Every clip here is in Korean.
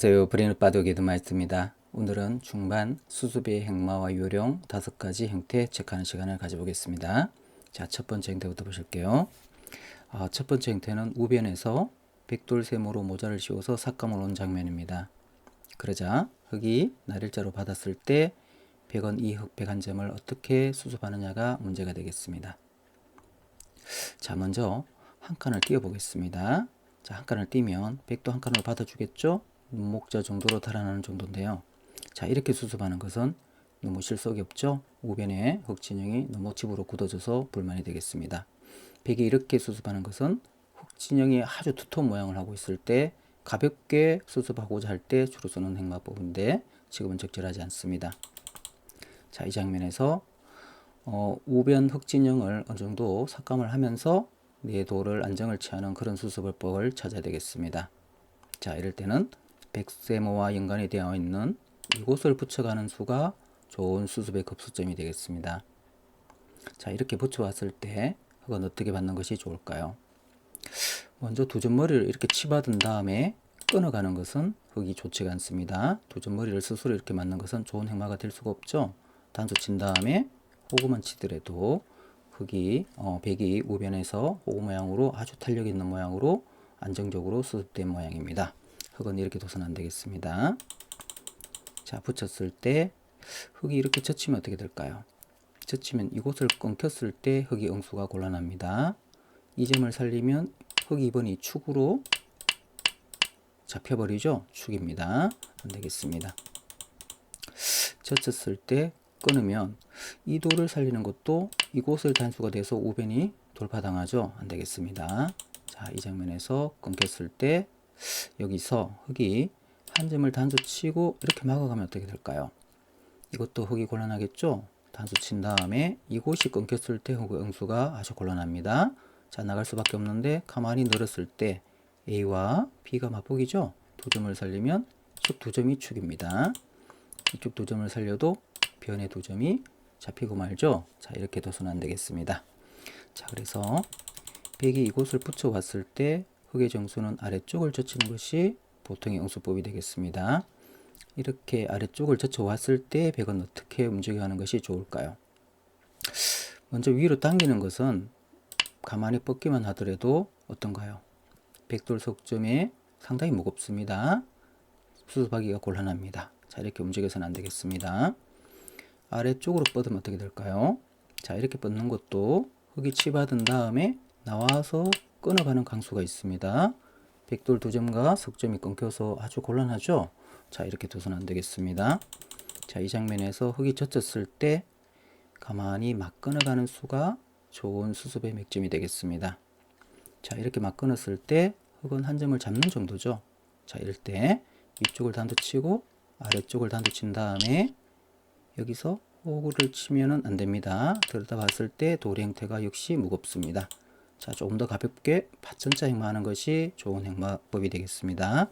안녕하세요. 브레인빠도 게드마이스트입니다. 오늘은 중반 수습의 행마와 요령 다섯 가지 형태 체크하는 시간을 가져보겠습니다. 자, 첫 번째 형태부터 보실게요. 아, 첫 번째 형태는 우변에서 백돌세모로 모자를 씌워서 삭감을 온 장면입니다. 그러자 흙이 날일자로 받았을 때 100원 이 흑백 한 점을 어떻게 수습하느냐가 문제가 되겠습니다. 자, 먼저 한 칸을 띄워 보겠습니다. 자, 한 칸을 띄면 백도 한 칸으로 받아주겠죠? 목자 정도로 달아나는 정도인데요. 자, 이렇게 수습하는 것은 너무 실속이 없죠? 우변에 흑진영이 너무 집으로 굳어져서 불만이 되겠습니다. 백이 이렇게 수습하는 것은 흑진영이 아주 두터운 모양을 하고 있을 때 가볍게 수습하고자 할 때 주로 쓰는 행마법인데 지금은 적절하지 않습니다. 자, 이 장면에서 어, 우변 흑진영을 어느 정도 삭감을 하면서 내도를 안정을 취하는 그런 수습법을 찾아야 되겠습니다. 자, 이럴 때는 백세모와 연관이 되어 있는 이곳을 붙여가는 수가 좋은 수습의 급수점이 되겠습니다. 자, 이렇게 붙여왔을 때 흙은 어떻게 받는 것이 좋을까요? 먼저 두 점머리를 이렇게 치받은 다음에 끊어가는 것은 흙이 좋지가 않습니다. 두 점머리를 스스로 이렇게 맞는 것은 좋은 행마가 될 수가 없죠. 단수 친 다음에 호구만 치더라도 흙이 어, 백이 우변에서 호구 모양으로 아주 탄력 있는 모양으로 안정적으로 수습된 모양입니다. 흙은 이렇게 둬서는 안 되겠습니다. 자, 붙였을 때 흙이 이렇게 젖히면 어떻게 될까요? 젖히면 이곳을 끊겼을 때 흙이 응수가 곤란합니다. 이 점을 살리면 흙 2번이 축으로 잡혀버리죠? 축입니다. 안 되겠습니다. 젖혔을 때 끊으면 이 돌을 살리는 것도 이곳을 단수가 돼서 우변이 돌파당하죠? 안 되겠습니다. 자, 이 장면에서 끊겼을 때 여기서 흙이 한 점을 단수 치고 이렇게 막아가면 어떻게 될까요? 이것도 흙이 곤란하겠죠? 단수 친 다음에 이곳이 끊겼을 때 흙의 응수가 아주 곤란합니다. 자, 나갈 수밖에 없는데 가만히 늘었을 때 A와 B가 맞보기죠? 두 점을 살리면 이쪽 두 점이 축입니다. 이쪽 두 점을 살려도 변의 두 점이 잡히고 말죠? 자, 이렇게 둬서는 안 되겠습니다. 자, 그래서 백이 이곳을 붙여왔을 때 흙의 정수는 아래쪽을 젖히는 것이 보통의 응수법이 되겠습니다. 이렇게 아래쪽을 젖혀왔을 때 백은 어떻게 움직여가는 것이 좋을까요? 먼저 위로 당기는 것은 가만히 뻗기만 하더라도 어떤가요? 백돌 속점에 상당히 무겁습니다. 수습하기가 곤란합니다. 자, 이렇게 움직여서는 안 되겠습니다. 아래쪽으로 뻗으면 어떻게 될까요? 자, 이렇게 뻗는 것도 흙이 치받은 다음에 나와서 끊어가는 강수가 있습니다. 백돌 두 점과 석점이 끊겨서 아주 곤란하죠? 자, 이렇게 둬서는 안 되겠습니다. 자, 이 장면에서 흙이 젖혔을 때 가만히 막 끊어가는 수가 좋은 수습의 맥점이 되겠습니다. 자, 이렇게 막 끊었을 때 흙은 한 점을 잡는 정도죠. 자, 이럴 때 위쪽을 단도 치고 아래쪽을 단도 친 다음에 여기서 호구를 치면은 안 됩니다. 들여다 봤을 때 도리 형태가 역시 무겁습니다. 자, 조금 더 가볍게 파천자 행마하는 것이 좋은 행마법이 되겠습니다.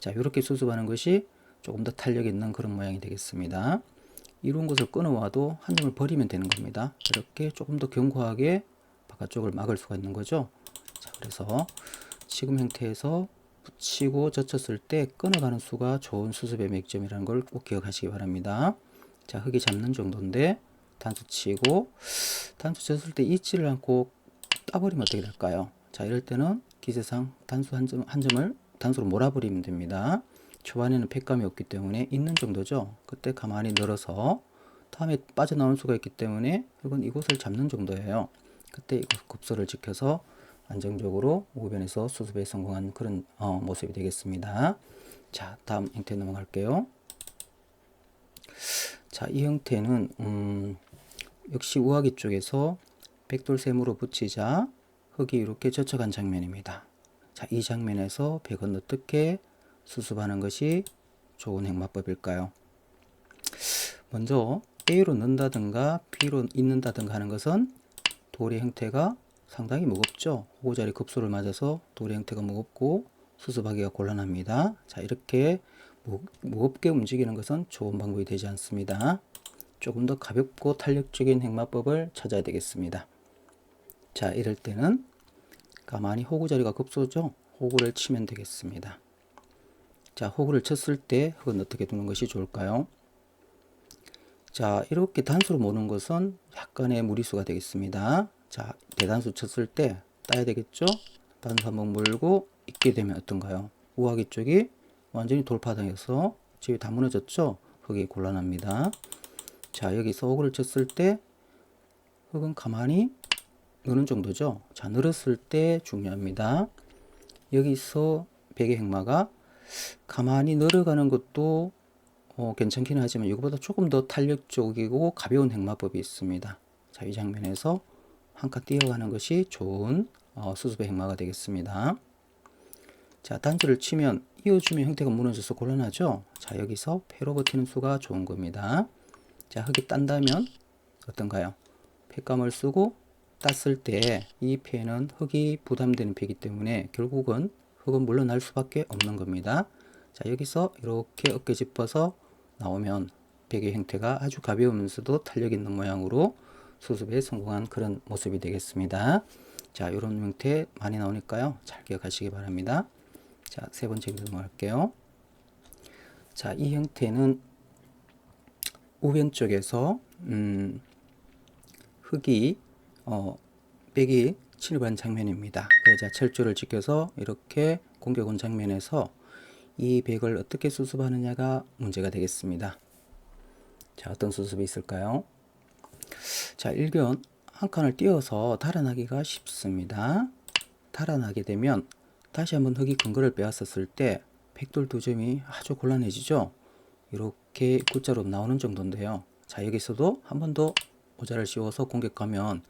자, 이렇게 수습하는 것이 조금 더 탄력 있는 그런 모양이 되겠습니다. 이런 것을 끊어와도 한 점을 버리면 되는 겁니다. 이렇게 조금 더 견고하게 바깥쪽을 막을 수가 있는 거죠. 자, 그래서 지금 형태에서 붙이고 젖혔을 때 끊어가는 수가 좋은 수습의 맥점이라는 걸 꼭 기억하시기 바랍니다. 자, 흙이 잡는 정도인데 단수 치고 단수 쳤을 때 잊지를 않고 따버리면 어떻게 될까요? 자, 이럴 때는 기세상 단수 한, 점, 한 점을 단수로 몰아버리면 됩니다. 초반에는 팩감이 없기 때문에 있는 정도죠. 그때 가만히 늘어서 다음에 빠져나올 수가 있기 때문에 이건 이곳을 잡는 정도예요. 그때 급소를 지켜서 안정적으로 우변에서 수습에 성공한 그런 어, 모습이 되겠습니다. 자, 다음 형태 넘어갈게요. 자, 이 형태는 음, 역시 우아기 쪽에서 백돌샘으로 붙이자 흙이 이렇게 젖혀간 장면입니다. 자, 이 장면에서 백은 어떻게 수습하는 것이 좋은 행마법일까요? 먼저 A로 넣는다든가 B로 잇는다든가 하는 것은 돌의 형태가 상당히 무겁죠. 호구자리 급소를 맞아서 돌의 형태가 무겁고 수습하기가 곤란합니다. 자, 이렇게 무겁게 움직이는 것은 좋은 방법이 되지 않습니다. 조금 더 가볍고 탄력적인 행마법을 찾아야 되겠습니다. 자, 이럴 때는 가만히 호구 자리가 급소죠. 호구를 치면 되겠습니다. 자, 호구를 쳤을 때 흙은 어떻게 두는 것이 좋을까요? 자, 이렇게 단수로 모는 것은 약간의 무리수가 되겠습니다. 자, 대단수 쳤을 때 따야 되겠죠? 단수 한번 물고 있게 되면 어떤가요? 우하기 쪽이 완전히 돌파당해서 집이 다 무너졌죠? 흙이 곤란합니다. 자, 여기서 호구를 쳤을 때 흙은 가만히 느는 정도죠. 자, 늘었을 때 중요합니다. 여기서 베개 행마가 가만히 늘어가는 것도 어, 괜찮긴 하지만 이거보다 조금 더 탄력적이고 가벼운 행마법이 있습니다. 자, 이 장면에서 한 칸 뛰어가는 것이 좋은 어, 수습의 행마가 되겠습니다. 자, 단수를 치면 이어주면 형태가 무너져서 곤란하죠. 자, 여기서 패로 버티는 수가 좋은 겁니다. 자, 흙이 딴다면 어떤가요? 팩감을 쓰고 땄을 때이 패는 흙이 부담되는 패이기 때문에 결국은 흙은 물러날 수밖에 없는 겁니다. 자, 여기서 이렇게 어깨 짚어서 나오면 베개 형태가 아주 가벼우면서도 탄력 있는 모양으로 수습에 성공한 그런 모습이 되겠습니다. 자, 이런 형태 많이 나오니까요. 잘 기억하시기 바랍니다. 자, 세 번째 넘어갈게요. 자, 이 형태는 우변 쪽에서 음, 흙이 어, 백이 침입한 장면입니다. 그래서 철조를 지켜서 이렇게 공격 온 장면에서 이 백을 어떻게 수습하느냐가 문제가 되겠습니다. 자, 어떤 수습이 있을까요? 자, 일견 한 칸을 띄어서 달아나기가 쉽습니다. 달아나게 되면 다시 한번 흙이 근거를 빼앗았을 때 백돌 두 점이 아주 곤란해지죠. 이렇게 굿자로 나오는 정도인데요. 자, 여기서도 한 번 더 모자를 씌워서 공격하면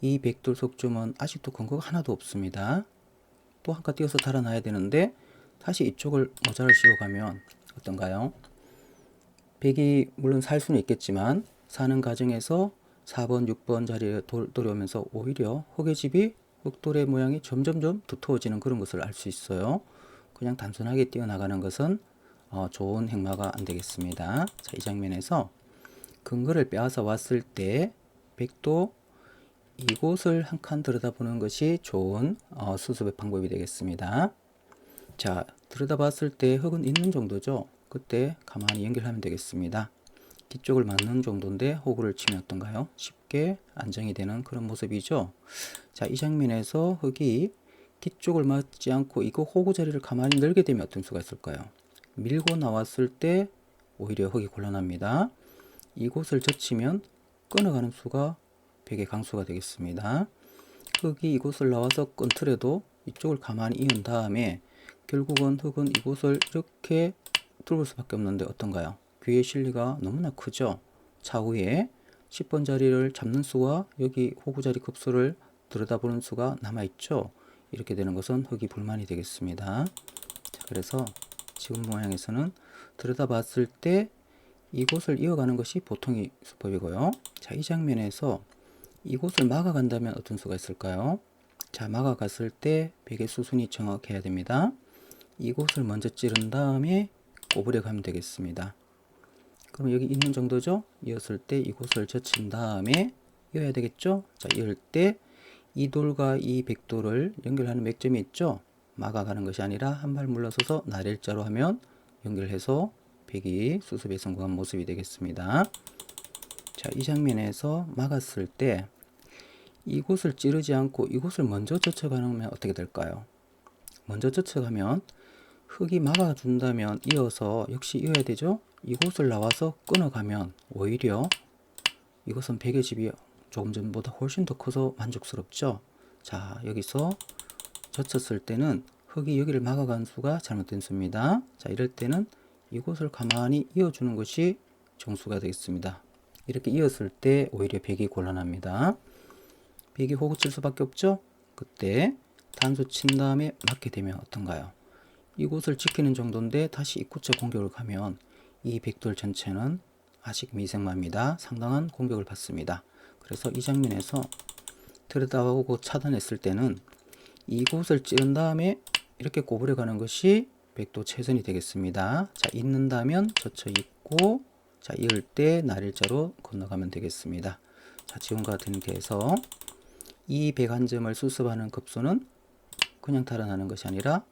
이 백돌 속점은 아직도 근거가 하나도 없습니다. 또 한칸 띄어서 달아나야 되는데 다시 이쪽을 모자를 씌워가면 어떤가요? 백이 물론 살 수는 있겠지만 사는 과정에서 4번, 6번 자리에 돌, 돌아오면서 오히려 흙의집이 흙돌의 모양이 점점점 두터워지는 그런 것을 알 수 있어요. 그냥 단순하게 뛰어나가는 것은 어, 좋은 행마가 안 되겠습니다. 자, 이 장면에서 근거를 빼앗아 왔을 때 백도 이곳을 한 칸 들여다보는 것이 좋은 어, 수습의 방법이 되겠습니다. 자, 들여다봤을 때 흙은 있는 정도죠. 그때 가만히 연결하면 되겠습니다. 뒤쪽을 맞는 정도인데 호구를 치면 어떤가요? 쉽게 안정이 되는 그런 모습이죠. 자, 이 장면에서 흙이 뒤쪽을 맞지 않고 이거 호구 자리를 가만히 늘게 되면 어떤 수가 있을까요? 밀고 나왔을 때 오히려 흙이 곤란합니다. 이곳을 젖히면 끊어가는 수가 벽의 강수가 되겠습니다. 흙이 이곳을 나와서 끊더라도 이쪽을 가만히 이은 다음에 결국은 흙은 이곳을 이렇게 뚫을 수밖에 없는데 어떤가요? 귀의 실리가 너무나 크죠. 차후에 10번 자리를 잡는 수와 여기 호구 자리 급수를 들여다보는 수가 남아있죠. 이렇게 되는 것은 흙이 불만이 되겠습니다. 자, 그래서 지금 모양에서는 들여다봤을 때 이곳을 이어가는 것이 보통의 수법이고요. 자, 이 장면에서 이곳을 막아간다면 어떤 수가 있을까요? 자, 막아갔을 때 베개 수순이 정확해야 됩니다. 이곳을 먼저 찌른 다음에 꼬부려 가면 되겠습니다. 그럼 여기 있는 정도죠? 이었을 때 이곳을 젖힌 다음에 이어야 되겠죠? 자, 이을 때 이 돌과 이 백돌을 연결하는 맥점이 있죠? 막아가는 것이 아니라 한 발 물러서서 나일자로 하면 연결해서 백이 수습에 성공한 모습이 되겠습니다. 자, 이 장면에서 막았을 때 이곳을 찌르지 않고 이곳을 먼저 젖혀가면 어떻게 될까요? 먼저 젖혀가면 흙이 막아준다면 이어서 역시 이어야 되죠? 이곳을 나와서 끊어가면 오히려 베개 집이 조금 전보다 훨씬 더 커서 만족스럽죠. 자 여기서 젖혔을 때는 흙이 여기를 막아간 수가 잘못된 수입니다. 자 이럴 때는 이곳을 가만히 이어주는 것이 정수가 되겠습니다. 이렇게 이었을 때 오히려 백이 곤란합니다. 백이 호구 칠 수밖에 없죠. 그때 단수 친 다음에 맞게 되면 어떤가요? 이곳을 지키는 정도인데 다시 입구째 공격을 가면 이 백돌 전체는 아직 미생마입니다. 상당한 공격을 받습니다. 그래서 이 장면에서 들여다보고 차단했을 때는 이곳을 찌른 다음에 이렇게 꼬부려 가는 것이 백도 최선이 되겠습니다. 자, 있는다면 젖혀 있고 자, 이을 때 날일자로 건너가면 되겠습니다. 자, 지금과 같은 형태에서 이 백한점을 수습하는 급수는 그냥 달아나는 것이 아니라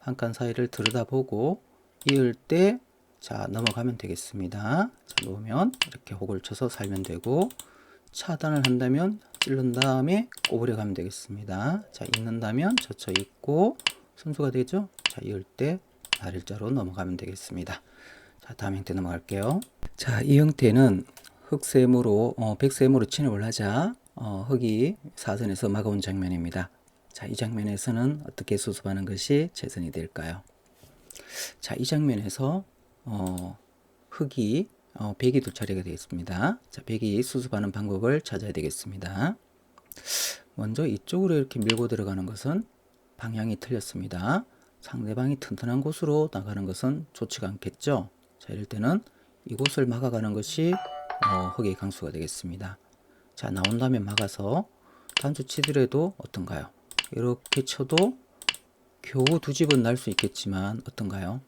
한 칸 사이를 들여다보고 이을 때 자 넘어가면 되겠습니다. 자 놓으면 이렇게 혹을 쳐서 살면 되고 차단을 한다면 찌른 다음에 꼬부려 가면 되겠습니다. 자 있는다면 젖혀 있고 순수가 되죠. 자 이을 때 날일자로 넘어가면 되겠습니다. 자 다음 형태 넘어갈게요. 자 이 형태는 흑세무로 어, 백세무로 진입을 하자 어, 흑이 사선에서 막아온 장면입니다. 자 이 장면에서는 어떻게 수습하는 것이 최선이 될까요? 자, 이 장면에서 어, 흑이 어, 백이 두 차례가 되겠습니다. 자, 백이 수습하는 방법을 찾아야 되겠습니다. 먼저 이쪽으로 이렇게 밀고 들어가는 것은 방향이 틀렸습니다. 상대방이 튼튼한 곳으로 나가는 것은 좋지가 않겠죠. 자, 이럴 때는 이곳을 막아가는 것이 어, 흑의 강수가 되겠습니다. 자, 나온 다음에 막아서 단수 치더라도 어떤가요? 이렇게 쳐도 겨우 두 집은 날 수 있겠지만 어떤가요?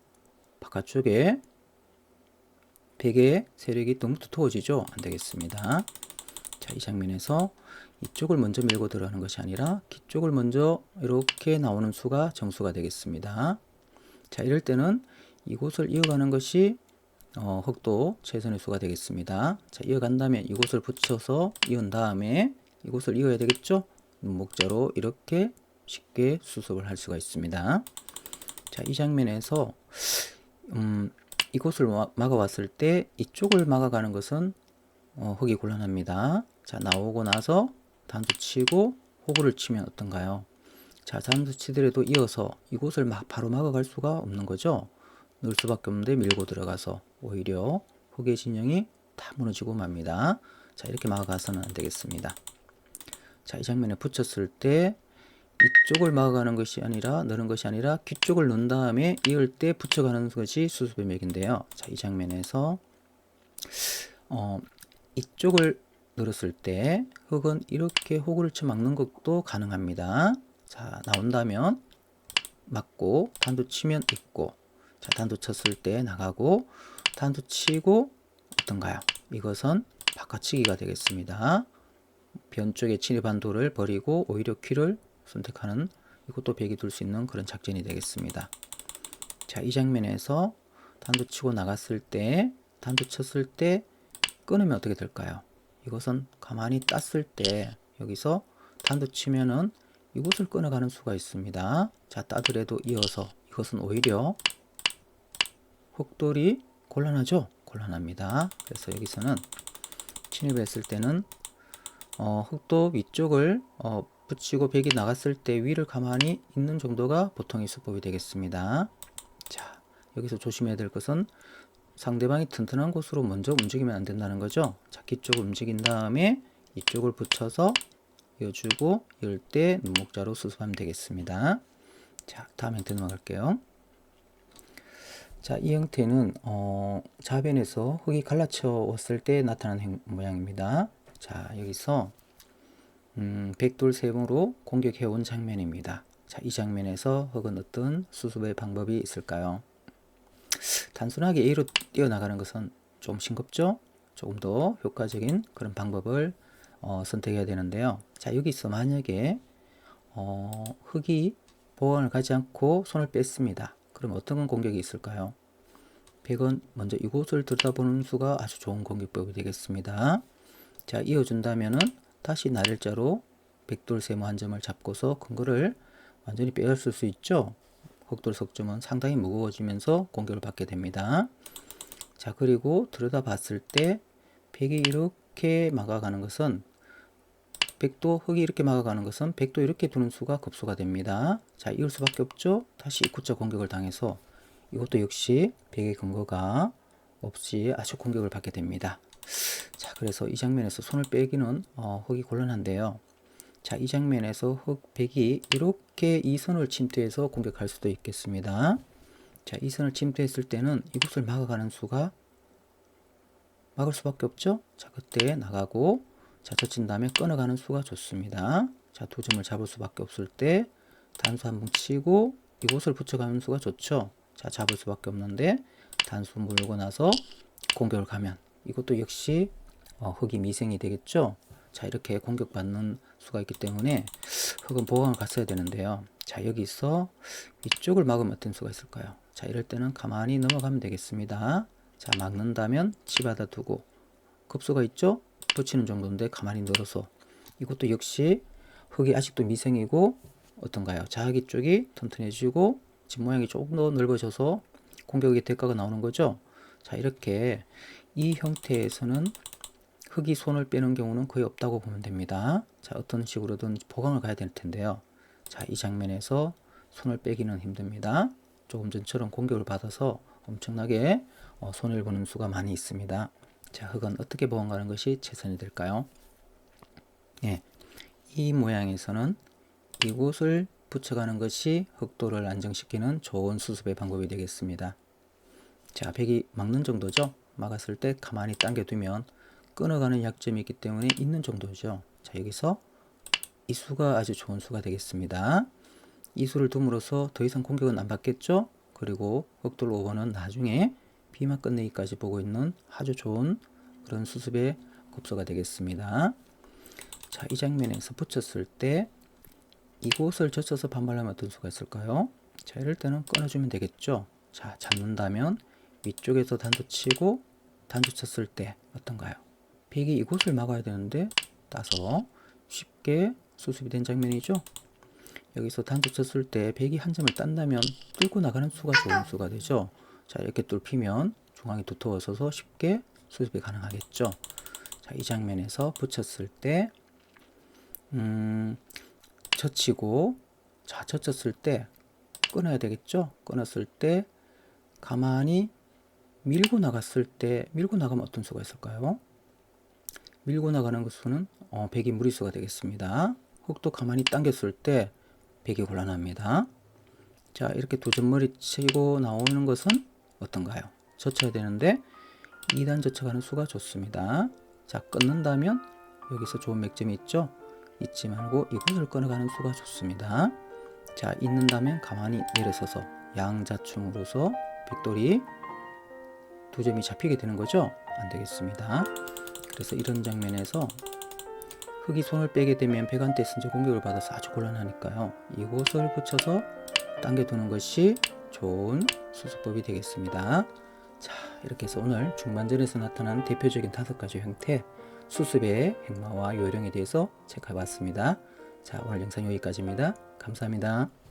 바깥쪽에 벽의 세력이 너무 두터워지죠? 안 되겠습니다. 자, 이 장면에서 이쪽을 먼저 밀고 들어가는 것이 아니라 뒤쪽을 먼저 이렇게 나오는 수가 정수가 되겠습니다. 자, 이럴 때는 이곳을 이어가는 것이 어, 흑도 최선의 수가 되겠습니다. 자, 이어간 다음에 이곳을 붙여서 이은 다음에 이곳을 이어야 되겠죠? 목자로 이렇게 쉽게 수습을 할 수가 있습니다. 자, 이 장면에서 음, 이곳을 마- 막아왔을 때 이쪽을 막아가는 것은 어, 흑이 곤란합니다. 자, 나오고 나서 단수 치고 호구를 치면 어떤가요? 자, 단수 치더라도 이어서 이곳을 막 바로 막아갈 수가 없는 거죠. 넣을 수밖에 없는데 밀고 들어가서 오히려 흑의 진영이 다 무너지고 맙니다. 자, 이렇게 막아가서는 안 되겠습니다. 자, 이 장면에 붙였을 때 이쪽을 막아가는 것이 아니라 넣는 것이 아니라 귀쪽을 넣은 다음에 이을 때 붙여가는 것이 수습의 맥인데요. 자, 이 장면에서 어, 이쪽을 늘었을 때 흙은 이렇게 호구를 쳐 막는 것도 가능합니다. 자, 나온다면 맞고 단도 치면 있고 자, 단도 쳤을 때 나가고 단도 치고 어떤가요? 이것은 바꿔치기가 되겠습니다. 변 쪽에 진입한 돌을 버리고 오히려 귀를 선택하는 이것도 백이 둘수 있는 그런 작전이 되겠습니다. 자, 이 장면에서 단도 치고 나갔을 때, 단도 쳤을 때 끊으면 어떻게 될까요? 이것은 가만히 땄을 때 여기서 단도 치면은 이곳을 끊어가는 수가 있습니다. 자, 따더라도 이어서 이것은 오히려 흑돌이 곤란하죠? 곤란합니다. 그래서 여기서는 진입했을 때는 어, 흑도 위쪽을 어, 붙이고 백이 나갔을 때 위를 가만히 있는 정도가 보통의 수법이 되겠습니다. 자, 여기서 조심해야 될 것은 상대방이 튼튼한 곳으로 먼저 움직이면 안 된다는 거죠. 자, 뒤쪽을 움직인 다음에 이쪽을 붙여서 이어주고 이을 때 눈목자로 수습하면 되겠습니다. 자, 다음 형태 넘어갈게요. 자, 이 형태는 어, 자변에서 흙이 갈라쳐왔을 때 나타나는 행- 모양입니다. 자, 여기서 음, 백돌세봉으로 공격해온 장면입니다. 자, 이 장면에서 흙은 어떤 수습의 방법이 있을까요? 단순하게 A로 뛰어나가는 것은 좀 싱겁죠? 조금 더 효과적인 그런 방법을 어, 선택해야 되는데요. 자, 여기서 만약에 어, 흙이 보강을 가지 않고 손을 뺐습니다. 그럼 어떤 공격이 있을까요? 백은 먼저 이곳을 들여다보는 수가 아주 좋은 공격법이 되겠습니다. 자, 이어준다면은 다시 날일자로 백돌 세모 한 점을 잡고서 근거를 완전히 빼앗을 수 있죠. 흑돌 석점은 상당히 무거워지면서 공격을 받게 됩니다. 자, 그리고 들여다봤을 때 백이 이렇게 막아가는 것은 백도 흑이 이렇게 막아가는 것은 백도 이렇게 두는 수가 급수가 됩니다. 자, 이을 수밖에 없죠. 다시 입구자 공격을 당해서 이것도 역시 백의 근거가 없이 아주 공격을 받게 됩니다. 자, 그래서 이 장면에서 손을 빼기는 어, 흑이 곤란한데요. 자, 이 장면에서 흑 백이 이렇게 이 선을 침투해서 공격할 수도 있겠습니다. 자, 이 선을 침투했을 때는 이곳을 막아가는 수가 막을 수밖에 없죠. 자, 그때 나가고 자, 젖힌 다음에 끊어가는 수가 좋습니다. 자, 두 점을 잡을 수밖에 없을 때 단수 한 번 치고 이곳을 붙여가는 수가 좋죠. 자, 잡을 수밖에 없는데 단수 물고 나서 공격을 가면 이것도 역시 어, 흑이 미생이 되겠죠. 자, 이렇게 공격받는 수가 있기 때문에 흑은 보강을 갔어야 되는데요. 자, 여기서 이쪽을 막으면 어떤 수가 있을까요? 자, 이럴 때는 가만히 넘어가면 되겠습니다. 자, 막는다면 치받아 두고 급소가 있죠? 붙이는 정도인데 가만히 늘어서 이것도 역시 흙이 아직도 미생이고 어떤가요? 자기 쪽이 튼튼해지고 집 모양이 조금 더 넓어져서 공격의 대가가 나오는 거죠. 자, 이렇게 이 형태에서는 흙이 손을 빼는 경우는 거의 없다고 보면 됩니다. 자, 어떤 식으로든 보강을 가야 될 텐데요. 자, 이 장면에서 손을 빼기는 힘듭니다. 조금 전처럼 공격을 받아서 엄청나게 어, 손해를 보는 수가 많이 있습니다. 자, 흙은 어떻게 보강하는 것이 최선이 될까요? 예, 이 모양에서는 이곳을 붙여가는 것이 흑도를 안정시키는 좋은 수습의 방법이 되겠습니다. 자, 벽이 막는 정도죠. 막았을 때 가만히 당겨두면 끊어가는 약점이 있기 때문에 있는 정도죠. 자, 여기서 이 수가 아주 좋은 수가 되겠습니다. 이 수를 둠으로써 더 이상 공격은 안 받겠죠. 그리고 흑돌 5번은 나중에 비만 끝내기까지 보고 있는 아주 좋은 그런 수습의 급소가 되겠습니다. 자, 이 장면에서 붙였을 때 이곳을 젖혀서 반발하면 어떤 수가 있을까요? 자, 이럴 때는 끊어주면 되겠죠. 자, 잡는다면 위쪽에서 단도 치고 단도 쳤을 때 어떤가요? 벽이 이곳을 막아야 되는데 따서 쉽게 수습이 된 장면이죠. 여기서 단도 쳤을 때 벽이 한 점을 딴다면 뚫고 나가는 수가 좋은 수가 되죠. 자, 이렇게 뚫히면 중앙이 두터워져서 쉽게 수습이 가능하겠죠. 자, 이 장면에서 붙였을 때 음, 젖히고 자 젖혔을 때 끊어야 되겠죠? 끊었을 때 가만히 밀고 나갔을 때 밀고 나가면 어떤 수가 있을까요? 밀고 나가는 그 수는 어, 백이 무리수가 되겠습니다. 흙도 가만히 당겼을 때 백이 곤란합니다. 자 이렇게 두 점머리 치고 나오는 것은 어떤가요 젖혀야 되는데 2단 젖혀가는 수가 좋습니다 자 끊는다면 여기서 좋은 맥점이 있죠 잊지 말고 이곳을 끊어가는 수가 좋습니다. 자, 있는다면 가만히 내려서서 양자충으로서 백돌이 두 점이 잡히게 되는 거죠? 안 되겠습니다. 그래서 이런 장면에서 흙이 손을 빼게 되면 백한테 선제 공격을 받아서 아주 곤란하니까요. 이곳을 붙여서 당겨두는 것이 좋은 수습법이 되겠습니다. 자, 이렇게 해서 오늘 중반전에서 나타난 대표적인 다섯 가지 형태 수습의 행마와 요령에 대해서 체크해 봤습니다. 자, 오늘 영상 여기까지입니다. 감사합니다.